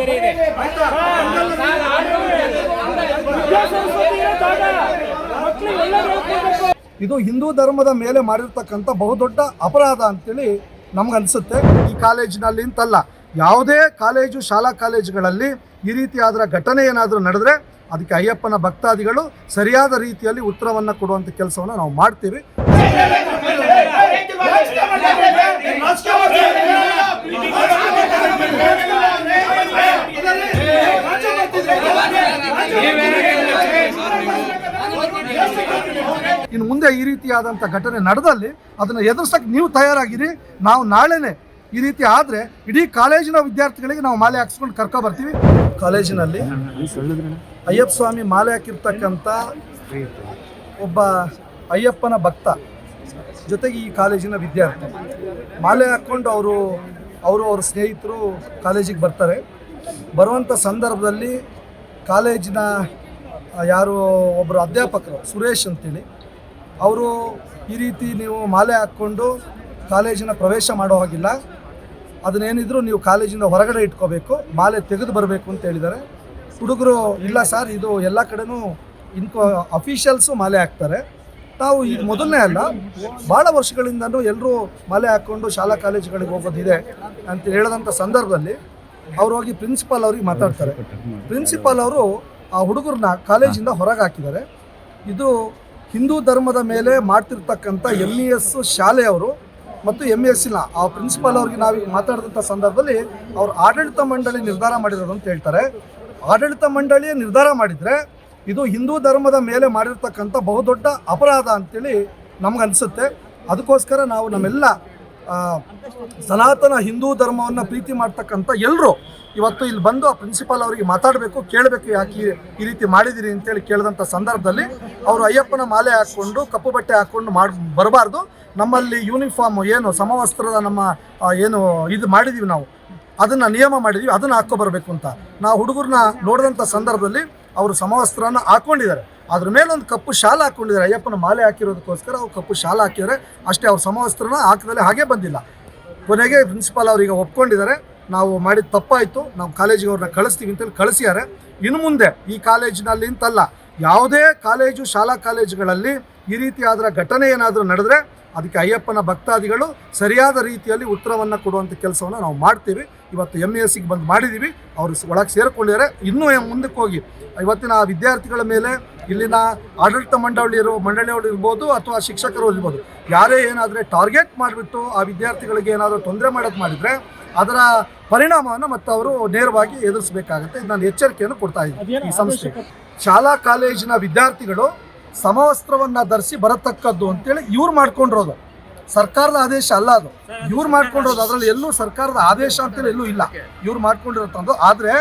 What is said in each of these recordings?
ಬೇರೆ ಇದು. ಹಿಂದೂ ಧರ್ಮದ ಮೇಲೆ ಮಾಡಿರ್ತಕ್ಕಂಥ ಬಹುದೊಡ್ಡ ಅಪರಾಧ ಅಂತೇಳಿ ನಮ್ಗನ್ಸುತ್ತೆ ಈ ಕಾಲೇಜಿನಲ್ಲಿ ಅಂತಲ್ಲ ಯಾವುದೇ ಕಾಲೇಜು ಶಾಲಾ ಕಾಲೇಜುಗಳಲ್ಲಿ ಈ ರೀತಿಯಾದ ಘಟನೆ ಏನಾದರೂ ನಡೆದ್ರೆ ಅದಕ್ಕೆ ಅಯ್ಯಪ್ಪನ ಭಕ್ತಾದಿಗಳು ಸರಿಯಾದ ರೀತಿಯಲ್ಲಿ ಉತ್ತರವನ್ನು ಕೊಡುವಂಥ ಕೆಲಸವನ್ನು ನಾವು ಮಾಡ್ತೀವಿ. ಇನ್ನು ಮುಂದೆ ಈ ರೀತಿಯಾದಂಥ ಘಟನೆ ನಡೆದಲ್ಲಿ ಅದನ್ನು ಎದುರಿಸಕ್ಕೆ ನೀವು ತಯಾರಾಗಿರಿ. ನಾವು ನಾಳೆನೇ ಈ ರೀತಿ ಆದರೆ ಇಡೀ ಕಾಲೇಜಿನ ವಿದ್ಯಾರ್ಥಿಗಳಿಗೆ ನಾವು ಮಾಲೆ ಹಾಕ್ಸ್ಕೊಂಡು ಕರ್ಕೊ ಬರ್ತೀವಿ. ಕಾಲೇಜಿನಲ್ಲಿ ಅಯ್ಯಪ್ಪ ಸ್ವಾಮಿ ಮಾಲೆ ಹಾಕಿರ್ತಕ್ಕಂಥ ಒಬ್ಬ ಅಯ್ಯಪ್ಪನ ಭಕ್ತ ಜೊತೆಗೆ ಈ ಕಾಲೇಜಿನ ವಿದ್ಯಾರ್ಥಿ. ಮಾಲೆ ಹಾಕ್ಕೊಂಡು ಅವರು ಅವರು ಅವ್ರ ಸ್ನೇಹಿತರು ಕಾಲೇಜಿಗೆ ಬರ್ತಾರೆ. ಬರುವಂಥ ಸಂದರ್ಭದಲ್ಲಿ ಕಾಲೇಜಿನ ಯಾರು ಒಬ್ಬರು ಅಧ್ಯಾಪಕರು, ಸುರೇಶ್ ಅಂತೇಳಿ, ಅವರು ಈ ರೀತಿ ನೀವು ಮಾಲೆ ಹಾಕ್ಕೊಂಡು ಕಾಲೇಜಿನ ಪ್ರವೇಶ ಮಾಡೋ ಹಾಗಿಲ್ಲ. ಅದನ್ನೇನಿದ್ರು ನೀವು ಕಾಲೇಜಿಂದ ಹೊರಗಡೆ ಇಟ್ಕೋಬೇಕು, ಮಾಲೆ ತೆಗೆದು ಬರಬೇಕು ಅಂತ ಹೇಳಿದ್ದಾರೆ. ಹುಡುಗರು, ಇಲ್ಲ ಸರ್, ಇದು ಎಲ್ಲ ಕಡೆನೂ ಇನ್ಕೋ, ಅಫಿಷಿಯಲ್ಸು ಮಾಲೆ ಹಾಕ್ತಾರೆ. ನಾವು ಇದು ಮೊದಲನೇ ಅಲ್ಲ ಭಾಳ ವರ್ಷಗಳಿಂದನೂ ಎಲ್ಲರೂ ಮಾಲೆ ಹಾಕ್ಕೊಂಡು ಶಾಲಾ ಕಾಲೇಜುಗಳಿಗೆ ಹೋಗೋದಿದೆ ಅಂತ ಹೇಳಿದಂಥ ಸಂದರ್ಭದಲ್ಲಿ ಅವರು ಹೋಗಿ ಪ್ರಿನ್ಸಿಪಾಲ್ ಅವ್ರಿಗೆ ಮಾತಾಡ್ತಾರೆ. ಪ್ರಿನ್ಸಿಪಾಲ್ ಅವರು ಆ ಹುಡುಗರನ್ನ ಕಾಲೇಜಿಂದ ಹೊರಗೆ ಹಾಕಿದ್ದಾರೆ ಇದು ಹಿಂದೂ ಧರ್ಮದ ಮೇಲೆ ಮಾಡ್ತಿರ್ತಕ್ಕಂಥ ಎಂ ಇ ಎಸ್ ಶಾಲೆಯವರು ಮತ್ತು ಎಂ ಎಸ್ ಇಲ್ಲ ಆ ಪ್ರಿನ್ಸಿಪಾಲ್ ಅವ್ರಿಗೆ ನಾವು ಮಾತಾಡಿದಂಥ ಸಂದರ್ಭದಲ್ಲಿ ಅವರು ಆಡಳಿತ ಮಂಡಳಿ ನಿರ್ಧಾರ ಮಾಡಿರೋದು ಅಂತ ಹೇಳ್ತಾರೆ. ಆಡಳಿತ ಮಂಡಳಿಯೇ ನಿರ್ಧಾರ ಮಾಡಿದರೆ ಇದು ಹಿಂದೂ ಧರ್ಮದ ಮೇಲೆ ಮಾಡಿರ್ತಕ್ಕಂಥ ಬಹುದೊಡ್ಡ ಅಪರಾಧ ಅಂತೇಳಿ ನಮಗನ್ಸುತ್ತೆ ಅದಕ್ಕೋಸ್ಕರ ನಾವು ನಮ್ಮೆಲ್ಲ ಸನಾತನ ಹಿಂದೂ ಧರ್ಮವನ್ನು ಪ್ರೀತಿ ಮಾಡ್ತಕ್ಕಂಥ ಎಲ್ಲರೂ ಇವತ್ತು ಇಲ್ಲಿ ಬಂದು ಆ ಪ್ರಿನ್ಸಿಪಾಲ್ ಅವರಿಗೆ ಮಾತಾಡಬೇಕು, ಕೇಳಬೇಕು ಯಾಕೆ ಈ- ರೀತಿ ಮಾಡಿದಿರಿ ಅಂತೇಳಿ ಕೇಳಿದಂಥ ಸಂದರ್ಭದಲ್ಲಿ ಅವರು ಅಯ್ಯಪ್ಪನ ಮಾಲೆ ಹಾಕ್ಕೊಂಡು, ಕಪ್ಪು ಬಟ್ಟೆ ಹಾಕ್ಕೊಂಡು ಮಾಡಿ ಬರಬಾರ್ದು. ನಮ್ಮಲ್ಲಿ ಯೂನಿಫಾರ್ಮ್ ಏನು ಸಮವಸ್ತ್ರದ ನಮ್ಮ ಏನು ಇದು ಮಾಡಿದ್ದೀವಿ ನಾವು. ಅದನ್ನು ನಿಯಮ ಮಾಡಿದ್ದೀವಿ ಅದನ್ನು ಹಾಕ್ಕೊಬರ್ಬೇಕು ಬರಬೇಕು ಅಂತ. ನಾವು ಹುಡುಗರನ್ನ ನೋಡಿದಂಥ ಸಂದರ್ಭದಲ್ಲಿ ಅವರು ಸಮವಸ್ತ್ರನ ಹಾಕ್ಕೊಂಡಿದ್ದಾರೆ ಅದ್ರ ಮೇಲೆ ಒಂದು ಕಪ್ಪು ಶಾಲ ಹಾಕೊಂಡಿದ್ದಾರೆ. ಅಯ್ಯಪ್ಪನ ಮಾಲೆ ಹಾಕಿರೋದಕ್ಕೋಸ್ಕರ ಅವ್ರು ಕಪ್ಪು ಶಾಲ ಹಾಕಿದ್ದಾರೆ. ಅಷ್ಟೇ ಅವ್ರ ಸಮವಸ್ತ್ರನ ಹಾಕಿದಲ್ಲಿ ಹಾಗೆ ಬಂದಿಲ್ಲ. ಕೊನೆಗೆ ಪ್ರಿನ್ಸಿಪಾಲ್ ಅವರಿಗೆ ಒಪ್ಕೊಂಡಿದ್ದಾರೆ. ನಾವು ಮಾಡಿದ ತಪ್ಪಾಯಿತು. ನಾವು ಕಾಲೇಜಿಗೆ ಅವ್ರನ್ನ ಕಳಿಸ್ತೀವಿ ಅಂತೇಳಿ ಕಳಿಸ್ಯಾರೆ. ಇನ್ನು ಮುಂದೆ ಈ ಕಾಲೇಜಿನಲ್ಲಿ ಅಂತಲ್ಲ ಯಾವುದೇ ಕಾಲೇಜು ಶಾಲಾ ಕಾಲೇಜುಗಳಲ್ಲಿ ಈ ರೀತಿಯಾದ ಘಟನೆ ಏನಾದರೂ ನಡೆದ್ರೆ ಅದಕ್ಕೆ ಅಯ್ಯಪ್ಪನ ಭಕ್ತಾದಿಗಳು ಸರಿಯಾದ ರೀತಿಯಲ್ಲಿ ಉತ್ತರವನ್ನು ಕೊಡುವಂಥ ಕೆಲಸವನ್ನು ನಾವು ಮಾಡ್ತೀವಿ. ಇವತ್ತು ಎಂ ಎಸ್ ಸಿಗೆ ಬಂದು ಮಾಡಿದ್ದೀವಿ ಅವರು ಒಳಗೆ ಸೇರಿಕೊಂಡಿದ್ದಾರೆ. ಇನ್ನೂ ಮುಂದಕ್ಕೆ ಹೋಗಿ ಇವತ್ತಿನ ಆ ವಿದ್ಯಾರ್ಥಿಗಳ ಮೇಲೆ ಇಲ್ಲಿನ ಆಡಳಿತ ಮಂಡಳಿಯರು ಮಂಡಳಿಯವರು ಇರ್ಬೋದು ಅಥವಾ ಶಿಕ್ಷಕರು ಇರ್ಬೋದು ಯಾರೇ ಏನಾದರೆ ಟಾರ್ಗೆಟ್ ಮಾಡಿಬಿಟ್ಟು ಆ ವಿದ್ಯಾರ್ಥಿಗಳಿಗೆ ಏನಾದರೂ ತೊಂದರೆ ಮಾಡೋದು ಮಾಡಿದರೆ ಅದರ ಪರಿಣಾಮವನ್ನು ಮತ್ತು ಅವರು ನೇರವಾಗಿ ಎದುರಿಸಬೇಕಾಗುತ್ತೆ. ಇದು ನಾನು ಎಚ್ಚರಿಕೆಯನ್ನು ಕೊಡ್ತಾ ಇದ್ದೀನಿ. ಈ ಸಂಸ್ಥೆ. ಶಾಲಾ ಕಾಲೇಜಿನ ವಿದ್ಯಾರ್ಥಿಗಳು ಸಮವಸ್ತ್ರವನ್ನು ಧರಿಸಿ ಬರತಕ್ಕದ್ದು ಅಂತೇಳಿ ಇವ್ರು ಮಾಡ್ಕೊಂಡಿರೋದು. ಸರ್ಕಾರದ ಆದೇಶ ಅಲ್ಲ ಅದು. ಇವ್ರು ಮಾಡ್ಕೊಂಡಿರೋದು, ಅದರಲ್ಲಿ ಎಲ್ಲೂ ಸರ್ಕಾರದ ಆದೇಶ ಅಂತೇಳಿ ಎಲ್ಲೂ ಇಲ್ಲ. ಇವ್ರು ಮಾಡ್ಕೊಂಡಿರೋದು ಆದರೆ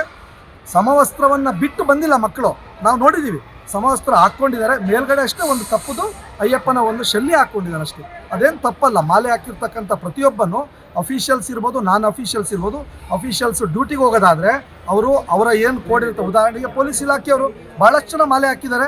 ಸಮವಸ್ತ್ರವನ್ನು ಬಿಟ್ಟು ಬಂದಿಲ್ಲ ಮಕ್ಕಳು. ನಾವು ನೋಡಿದ್ದೀವಿ ಸಮವಸ್ತ್ರ ಹಾಕ್ಕೊಂಡಿದ್ದಾರೆ, ಮೇಲ್ಗಡೆ ಅಷ್ಟೇ ಒಂದು ತಪ್ಪುದು, ಅಯ್ಯಪ್ಪನ ಒಂದು ಶಲ್ಯ ಹಾಕ್ಕೊಂಡಿದ್ದಾರೆ ಅಷ್ಟೇ. ಅದೇನು ತಪ್ಪಲ್ಲ, ಮಾಲೆ ಹಾಕಿರ್ತಕ್ಕಂಥ ಪ್ರತಿಯೊಬ್ಬನು ಅಫಿಷಿಯಲ್ಸ್ ಇರ್ಬೋದು ನಾನ್ ಅಫಿಷಿಯಲ್ಸ್ ಇರ್ಬೋದು ಅಫಿಷಿಯಲ್ಸ್ ಡ್ಯೂಟಿಗೆ ಹೋಗೋದಾದರೆ, ಅವರು ಅವರ ಏನು ಕೋಡ್ ಇರುತ್ತೆ, ಉದಾಹರಣೆಗೆ ಪೊಲೀಸ್ ಇಲಾಖೆಯವರು ಭಾಳಷ್ಟು ಜನ ಮಾಲೆ ಹಾಕಿದ್ದಾರೆ.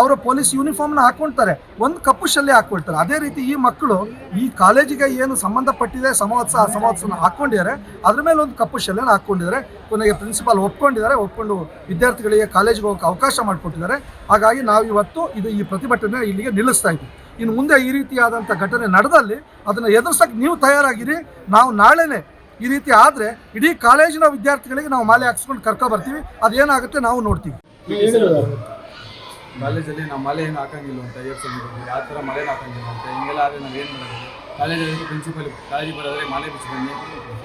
ಅವರು ಪೊಲೀಸ್ ಯೂನಿಫಾರ್ಮ್ನ ಹಾಕ್ಕೊಳ್ತಾರೆ ಒಂದು ಕಪ್ಪು ಶಲ್ಯ ಹಾಕ್ಕೊಳ್ತಾರೆ ಅದೇ ರೀತಿ ಈ ಮಕ್ಕಳು ಈ ಕಾಲೇಜಿಗೆ ಏನು ಸಂಬಂಧಪಟ್ಟಿದೆ, ಸಮವತ್ಸ ಸಮವತ್ಸನ ಹಾಕ್ಕೊಂಡಿದ್ದಾರೆ ಅದ್ರ ಮೇಲೆ ಒಂದು ಕಪ್ಪು ಶಲ್ಯನ ಹಾಕ್ಕೊಂಡಿದ್ದಾರೆ ಕೊನೆಗೆ ಪ್ರಿನ್ಸಿಪಾಲ್ ಒಪ್ಕೊಂಡಿದ್ದಾರೆ, ಒಪ್ಕೊಂಡು ವಿದ್ಯಾರ್ಥಿಗಳಿಗೆ ಕಾಲೇಜಿಗೆ ಹೋಗೋಕೆ ಅವಕಾಶ ಮಾಡಿಕೊಟ್ಟಿದ್ದಾರೆ. ಹಾಗಾಗಿ ನಾವು ಇವತ್ತು ಇದು ಈ ಪ್ರತಿಭಟನೆ ಇಲ್ಲಿಗೆ ನಿಲ್ಲಿಸ್ತಾ ಇದ್ದೀವಿ ಇನ್ನು ಮುಂದೆ ಈ ರೀತಿಯಾದಂಥ ಘಟನೆ ನಡೆದಲ್ಲಿ ಅದನ್ನು ಎದುರಿಸಕ್ಕೆ ನೀವು ತಯಾರಾಗಿರಿ. ನಾವು ನಾಳೆನೇ ಈ ರೀತಿ ಆದರೆ ಇಡೀ ಕಾಲೇಜಿನ ವಿದ್ಯಾರ್ಥಿಗಳಿಗೆ ನಾವು ಮಾಲೆ ಹಾಕ್ಸ್ಕೊಂಡು ಕರ್ಕೊ ಬರ್ತೀವಿ. ಅದೇನಾಗುತ್ತೆ ನಾವು ನೋಡ್ತೀವಿ. ಕಾಲೇಜಲ್ಲಿ ನಾವು ಮಾಲೆ ಏನು ಹಾಕಂಗಿಲ್ಲ ಅಂತ ಯೋಚನೆ ಮಾಡಿದ್ವಿ ಯಾವ ಥರ ಮಳೆ ಹಾಕಂಗಿಲ್ಲ ಅಂತ. ಹಿಂಗೆಲ್ಲ ಆದರೆ ನಾವು ಏನು ಮಾಡೋದು? ಕಾಲೇಜಲ್ಲಿ ಪ್ರಿನ್ಸಿಪಲ್ ಕಾಲೇಜಿಗೆ ಬರೋದ್ರೆ ಮಳೆ ಬಿಚ್ಚಿ ಬನ್ನಿ.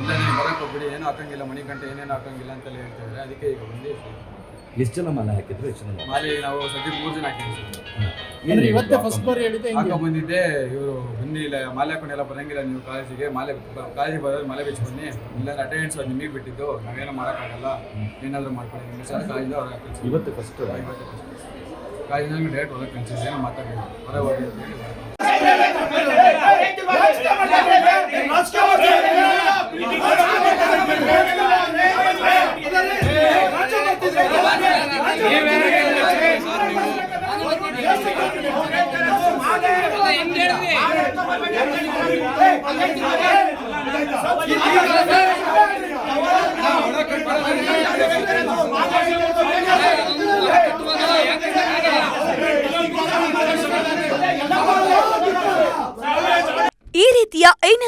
ಇಲ್ಲ ನೀವು ಬರೋಕ್ಕೆ ಹೋಗ್ಬಿಡಿ. ಏನೂ ಹಾಕಂಗಿಲ್ಲ. ಮನೆ ಗಂಟೆ ಏನೇನು ಹಾಕಂಗಿಲ್ಲ ಅಂತೆಲ್ಲ ಹೇಳ್ತಿದ್ದಾರೆ ಅದಕ್ಕೆ ಈಗ ಬಂದು ಎಷ್ಟು ಜನ ಮಾಲೆ ಹಾಕಿದ್ರು? ಎಷ್ಟು ಜನ? ಮಾಲೆ ನಾವು ಸದ್ಯ ಮೂರು ಜನ ಹಾಕಿದ್ವಿ ಇವತ್ತೇ ಫಸ್ಟ್ ಬಾರಿ ಹೇಳಿದೆ ಹಾಕ ಬಂದಿದ್ದೆ. ಇವರು ಬನ್ನಿ ಇಲ್ಲ ಮಾಲೆ ಹಾಕೊಂಡೆಲ್ಲ ಬರಂಗಿಲ್ಲ ನೀವು ಕಾಲೇಜಿಗೆ. ಮಾಲೆ ಕಾಲೇಜ್ ಬರೋದ್ರೆ ಮಳೆ ಬಿಚ್ಚಿ ಬನ್ನಿ. ಇಲ್ಲಾಂದ್ರೆ ಅಟೆಂಡೆನ್ಸ್ ಅದು ನಿಮಗೆ ಬಿಟ್ಟಿದ್ದು. ನಾವೇನೋ ಮಾಡೋಕ್ಕಾಗಲ್ಲ. ಏನಾದರೂ ಮಾಡ್ಕೊಳ್ಳಿ ಸರ್ ಕಾಲೇಜಿಂದ ಅವ್ರಿಗೆ ಇವತ್ತು ಫಸ್ಟ್ ಇವತ್ತು ಫಸ್ಟ್ ಕಾಲೇಜಿನಲ್ಲಿ ಡೈರೆಕ್ಟ್ ಹೊರಗೆ ಕಳಿಸಿದ್ರೆ ಏನು ಹೋಗಿ